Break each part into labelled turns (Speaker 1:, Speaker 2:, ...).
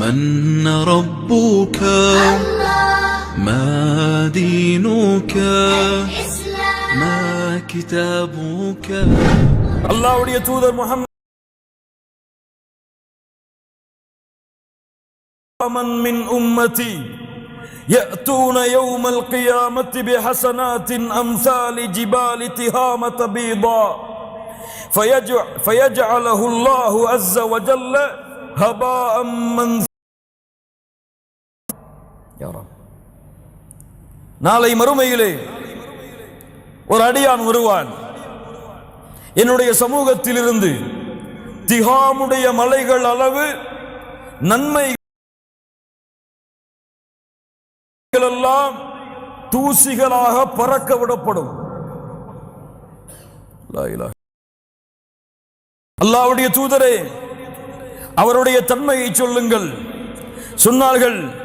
Speaker 1: من ربك ما دينك ما كتابك
Speaker 2: அல்லாஹ்வுடைய தூதர் முஹம்மது من من أمتي يأتون يوم القيامة بحسنات أمثال جبال تهامة بيضاء فيجع فيجعله الله عز وجل هباء منثورا நாளை மறுமையிலே ஒரு அடியான் வருவான். என்னுடைய சமூகத்தில் இருந்து திகாமுடைய மலைகள் அளவு நன்மை எல்லாம் தூசிகளாக பறக்க விடப்படும். அல்லாவுடைய தூதரே அவருடைய தன்மையை சொல்லுங்கள். சொன்னார்கள்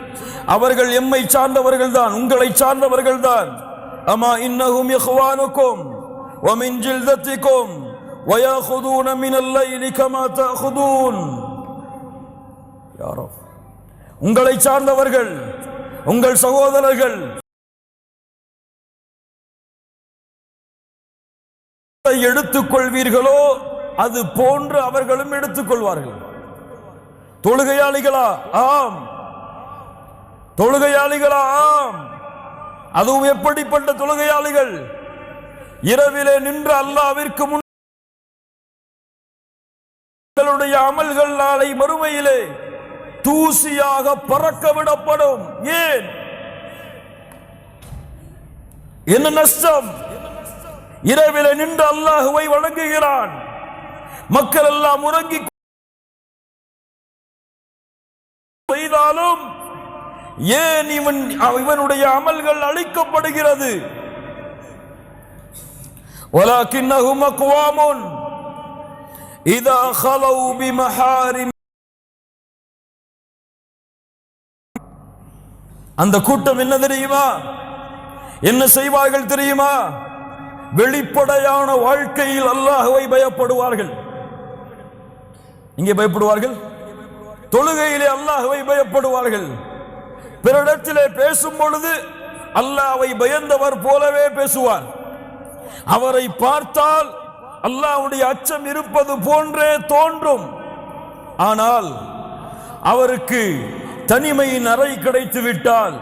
Speaker 2: அவர்கள் எம்மை சார்ந்தவர்கள் தான் உங்களை சார்ந்தவர்கள் தான் அமா இன்னகும் யஹ்வானுக்கும் வமின் ஜில்தத்திக்கும் வயாஹுதூன மினல்லைலி கமா தஹுதூன் யாரோ? உங்களை சார்ந்தவர்கள் உங்கள் சகோதரர்கள். எடுத்துக்கொள்வீர்களோ அது போன்று அவர்களும் எடுத்துக் கொள்வார்கள் தொழுகையாளிகளா? ஆம். தொழுகையாளிகளாம். அதுவும் எப்படிப்பட்ட தொழுகையாளிகள்? இரவிலே நின்று அல்லாவிற்கு முன் உங்களுடைய அமல்கள் நாளை மறுமையிலே தூசியாக பறக்க விடப்படும் ஏன்? என்ன நஷ்டம்? இரவிலே நின்று அல்லாஹுவை வணங்குகிறான். மக்கள் எல்லாம் உறங்கி செய்தாலும் ஏன் இவன் இவனுடைய அமல்கள் அழிக்கப்படுகிறது ولكنهم أقوام إذا خلوا بمحارم அந்த கூட்டம் என்ன தெரியுமா என்ன செய்வார்கள் தெரியுமா வெளிப்படையான வாழ்க்கையில் அல்லாஹ்வை பயப்படுவார்கள் இங்கே பயப்படுவார்கள் தொழுகையிலே அல்லாஹ்வை பயப்படுவார்கள் பிறரிடத்திலே பேசும் பொழுது அல்லாவை பயந்தவர் போலவே பேசுவார். அவரை பார்த்தால் அல்லாவுடைய அச்சம் இருப்பது போன்றே தோன்றும். ஆனால் அவருக்கு தனிமையின் அறை கிடைத்து விட்டால்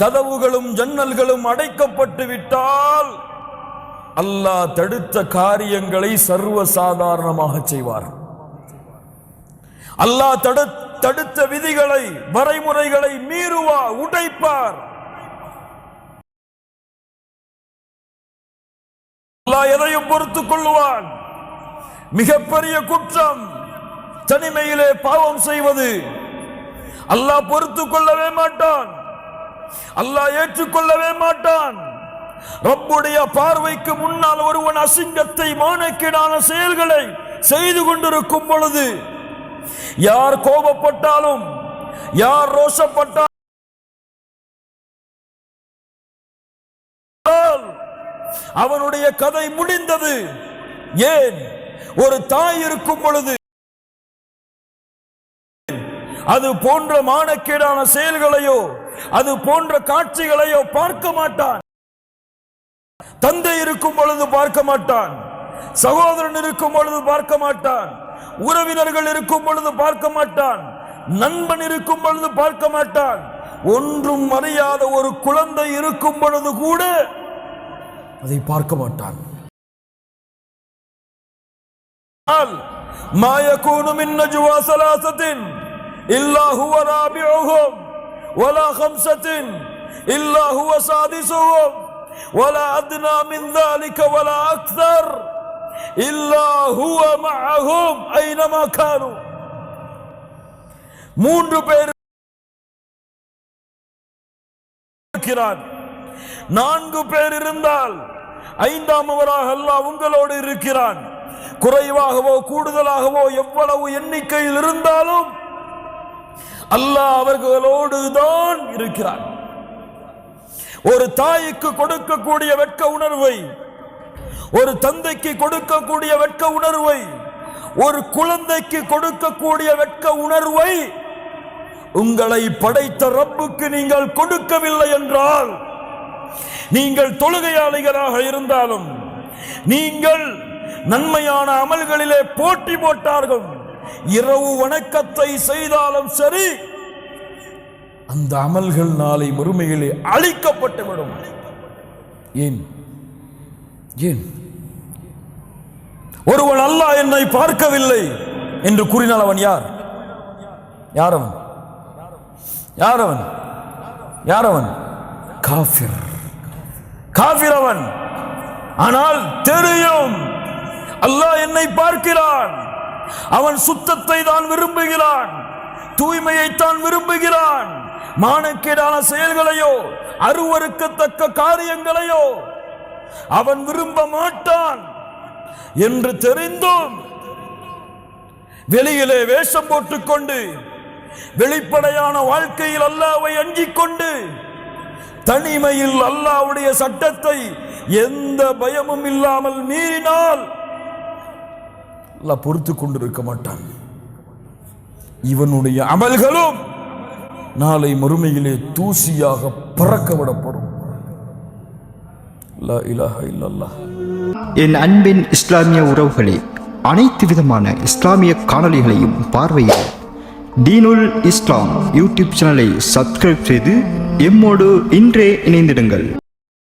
Speaker 2: கதவுகளும் ஜன்னல்களும் அடைக்கப்பட்டு விட்டால் அல்லாஹ் தடுத்த காரியங்களை சர்வ சாதாரணமாக செய்வார். அல்லாஹ் தடுத்த தடுத்த விதிகளை வரைமுறைகளை மீறுவார் உடைப்பார். அல்லாஹ் எதையும் பொறுத்துக் கொள்ளுவான். மிகப்பெரிய குற்றம் தனிமையிலே பாவம் செய்வது. அல்லாஹ் பொறுத்துக் கொள்ளவே மாட்டான். அல்லாஹ் ஏற்றுக்கொள்ளவே மாட்டான். ரப்புடைய பார்வைக்கு முன்னால் ஒருவன் அசிங்கத்தை மானக்கீடான செயல்களை செய்து கொண்டிருக்கும் பொழுது யார் கோபப்பட்டாலும் யார் ரோஷப்பட்டால் அவனுடைய கதை முடிந்தது. ஏன்? ஒரு தாய் இருக்கும் பொழுது. அது போன்ற மானக்கேடான செயல்களையோ அது போன்ற காட்சிகளையோ பார்க்க மாட்டான். தந்தை இருக்கும் பொழுது பார்க்க மாட்டான். சகோதரன் இருக்கும் பொழுது பார்க்க மாட்டான். உறவினர்கள் இருக்கும் பொழுது பார்க்க மாட்டான் நண்பன் இருக்கும் பொழுது பார்க்க மாட்டான் ஒன்றும் அறியாத ஒரு குழந்தை இருக்கும் பொழுது கூட அதை பார்க்க மாட்டான் ما يكون من نجوى ثلاثة إلا هو رابعهم ولا خمسة إلا هو سادسهم ولا أدنى من ذلك ولا أكثر இல்லா ஹுவ மஅஹும் ஐனமா கானு. மூன்று பேர் நான்கு பேர் இருந்தால் ஐந்தாம் அவராக அல்லாஹ் உங்களோடு இருக்கிறான். குறைவாகவோ கூடுதலாகவோ எவ்வளவு எண்ணிக்கையில் இருந்தாலும் அல்லாஹ் அவர்களோடு தான் இருக்கிறான். ஒரு தாய்க்கு கொடுக்கக்கூடிய வெட்க உணர்வை ஒரு தந்தைக்கு கொடுக்கக்கூடிய வெட்க உணர்வை ஒரு குழந்தைக்கு கொடுக்கக்கூடிய வெட்க உணர்வை உங்களை படைத்த ரப்புக்கு நீங்கள் கொடுக்கவில்லை என்றால் நீங்கள் தொழுகையாளிகளாக இருந்தாலும் நீங்கள் நன்மையான அமல்களிலே போட்டி போட்டார்கள் இரவு வணக்கத்தை செய்தாலும் சரி அந்த அமல்கள் நாளை மறுமையிலே அழிக்கப்பட்டுவிடும். ஏன்? ஏன்? ஒருவன் அல்லாஹ் என்னை பார்க்கவில்லை என்று கூறினால் அவன் யார்? யார் அவன் யார் அவன் யார் அவன் காஃபிர். காஃபிர் அவன். ஆனால் தெரியும் அல்லாஹ் என்னை பார்க்கிறான். அவன் சுத்தத்தை தான் விரும்புகிறான். தூய்மையை தான் விரும்புகிறான். மானக்கேடான செயல்களையோ அருவருக்கத்தக்க காரியங்களையோ அவன் விரும்ப மாட்டான் என்று தெரிந்தும் வெளியிலே வேஷம் போட்டுக்கொண்டு வெளிப்படையான வாழ்க்கையில் அல்லாவை அஞ்சிக் கொண்டு தனிமையில் அல்லாவுடைய சட்டத்தை எந்த பயமும் இல்லாமல் மீறினால் அல்லாஹ் பொறுத்து கொண்டிருக்க மாட்டான். இவனுடைய அமல்களும் நாளை மறுமையிலே தூசியாக பறக்க விடப்படும். லா இலாஹ இல்லல்லாஹ்
Speaker 3: என் அன்பின் இஸ்லாமிய உறவுகளே அனைத்து விதமான இஸ்லாமிய காணொளிகளையும் பார்வையிட தீனுல் இஸ்லாம் யூடியூப் சேனலை சப்ஸ்கிரைப் செய்து எம்மோடு இன்றே இணைந்திடுங்கள்.